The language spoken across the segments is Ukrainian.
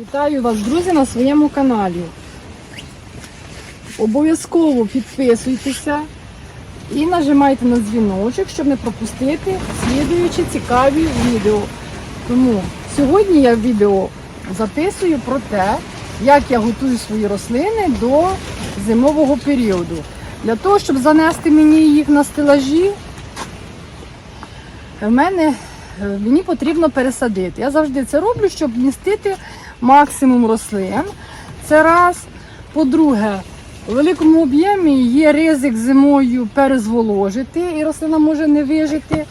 Вітаю вас, друзі, на своєму каналі. Обов'язково підписуйтеся і нажимайте на дзвіночок, щоб не пропустити слідуючі цікаві відео. Тому сьогодні я відео записую про те, як я готую свої рослини до зимового періоду. Для того, щоб занести мені їх на стелажі, в мене е, мені потрібно пересадити. Я завжди це роблю, щоб вмістити максимум рослин. Це раз. По-друге, у великому об'ємі є ризик зимою перезволожити, і рослина може не вижити.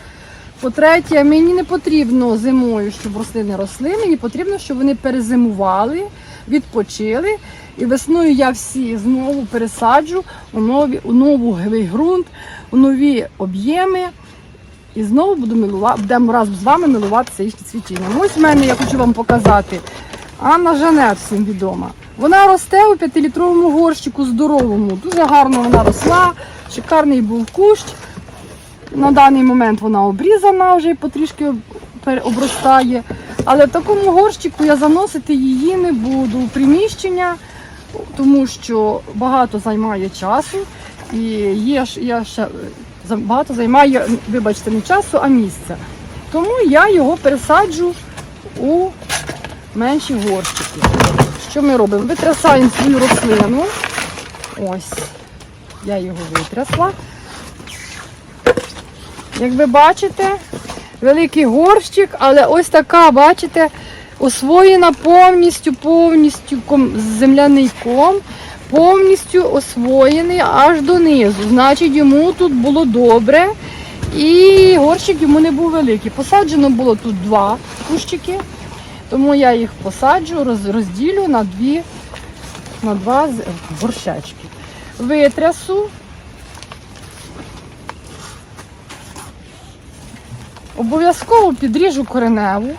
По-третє, мені не потрібно зимою, щоб рослини росли, мені потрібно, щоб вони перезимували, відпочили. І весною я всі знову пересаджу у, нові, у новий ґрунт, у нові об'єми. І знову буду милувати, будемо разом з вами милуватися їх цвітінням. Ось в мене я хочу вам показати. Анна Жанет всім відома. Вона росте у 5-літровому горщику здоровому. Дуже гарно вона росла, шикарний був кущ. На даний момент вона обрізана, вже потрішки обростає. Але в такому горщику я заносити її не буду у приміщення, тому що багато займає часу. І є я ще е, багато займає, вибачте, не часу, а місця. Тому я його пересаджу у менші горщики. Що ми робимо? Витрясаємо свою рослину. Ось, я його витрясла. Як ви бачите, великий горщик, але ось така, бачите, освоєна повністю, повністю земляний ком, повністю освоєний аж донизу. Значить, йому тут було добре. І горщик йому не був великий. Посаджено було тут два кущики, тому я їх посаджу, роз- розділю на дві, на два горшечки. Витрясу. Обов'язково підріжу кореневу.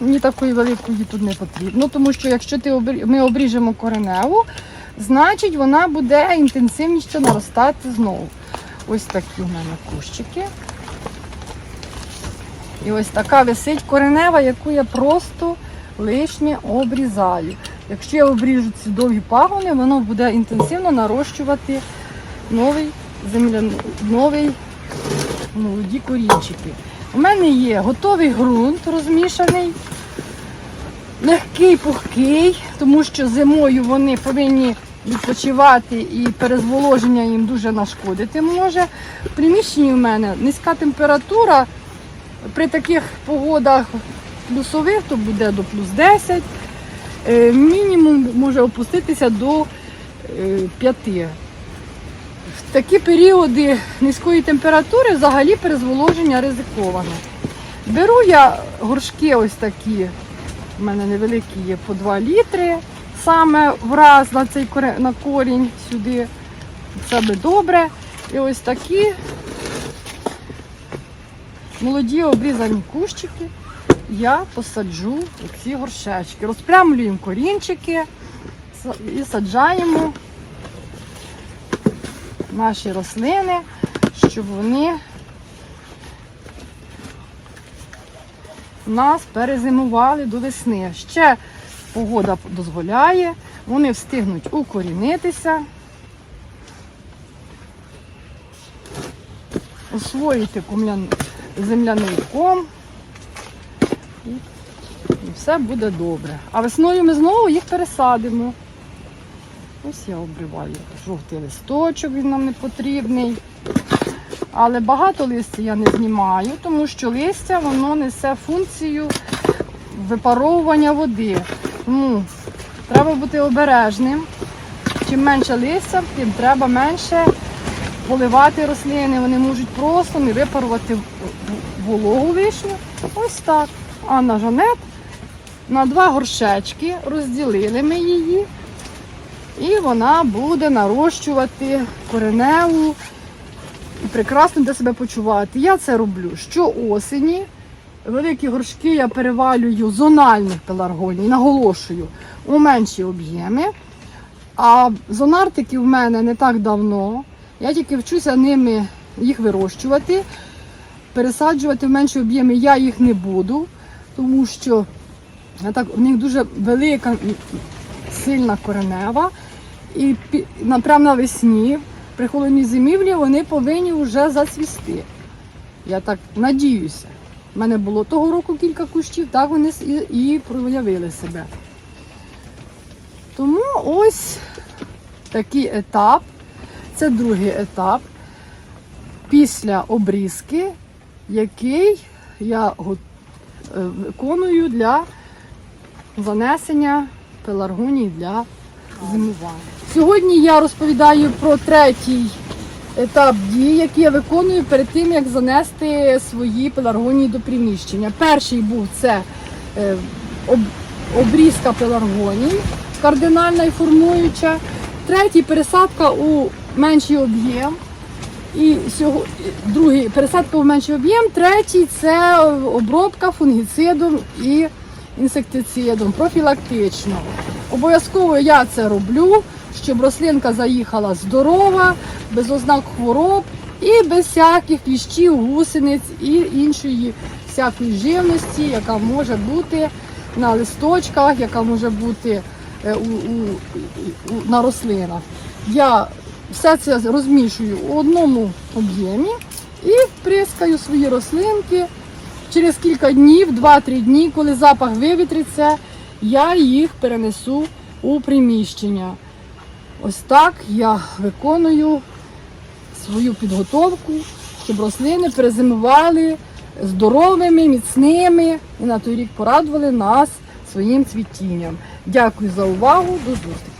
Мені такої великої тут не потрібно, тому що якщо ти ми обріжемо кореневу, значить вона буде інтенсивніше наростати знову. Ось такі в мене кущики. І ось така висить коренева, яку я просто лишнє обрізаю. Якщо я обріжу ці довгі пагони, воно буде інтенсивно нарощувати новий земляний, новий молоді корінчики. У мене є готовий ґрунт розмішаний, легкий, пухкий, тому що зимою вони повинні відпочивати і перезволоження їм дуже нашкодити може. В приміщенні в мене низька температура. При таких погодах плюсових то буде до плюс 10. Е, Мінімум може опуститися до 5. В такі періоди низької температури взагалі перезволоження ризиковане. Беру я горшки ось такі, у мене невеликі є по 2 літри, саме враз на цей на корінь сюди. Це би добре. І ось такі молоді обрізані кущики я посаджу ці горшечки. Розпрямлюємо корінчики і саджаємо наші рослини, щоб вони нас перезимували до весни. Ще погода дозволяє, вони встигнуть укорінитися, освоїти земляний ком. І, все буде добре. А весною ми знову їх пересадимо. Ось я обриваю жовтий листочок, він нам не потрібний. Але багато листя я не знімаю, тому що листя воно несе функцію випаровування води. Тому треба бути обережним. Чим менше листя, тим треба менше поливати рослини. Вони можуть просто не випарувати вологу лишню. Ось так. Анна Жанет на два горшечки розділили ми її. І вона буде нарощувати кореневу і прекрасно буде себе почувати. Я це роблю щоосені. Великі горшки я перевалюю зональних пеларгоній, наголошую, у менші об'єми. А зонартики в мене не так давно. Я тільки вчуся ними їх вирощувати. Пересаджувати в менші об'єми я їх не буду, тому що так, у них дуже велика, сильна коренева. І прямо навесні, при холодній зимівлі, вони повинні вже зацвісти. Я так надіюся. У мене було того року кілька кущів, так вони і, проявили себе. Тому ось такий етап. Це другий етап після обрізки, який я го- е, виконую для занесення пеларгоній для зимування. Сьогодні я розповідаю про третій етап дій, який я виконую перед тим, як занести свої пеларгонії до приміщення. Перший був це е, обрізка пеларгоній, кардинальна і формуюча. Третій пересадка у менший об'єм. І другий пересадка в менший об'єм, третій це обробка фунгіцидом і інсектицидом профілактично. Обов'язково я це роблю, щоб рослинка заїхала здорова, без ознак хвороб і без всяких кліщів, гусениць і іншої всякої живності, яка може бути на листочках, яка може бути е, у, у, у, на рослинах. Я все це розмішую у одному об'ємі і вприскаю свої рослинки. Через кілька днів, 2-3 дні, коли запах вивітриться, я їх перенесу у приміщення. Ось так я виконую свою підготовку, щоб рослини перезимували здоровими, міцними і на той рік порадували нас своїм цвітінням. Дякую за увагу, до зустрічі!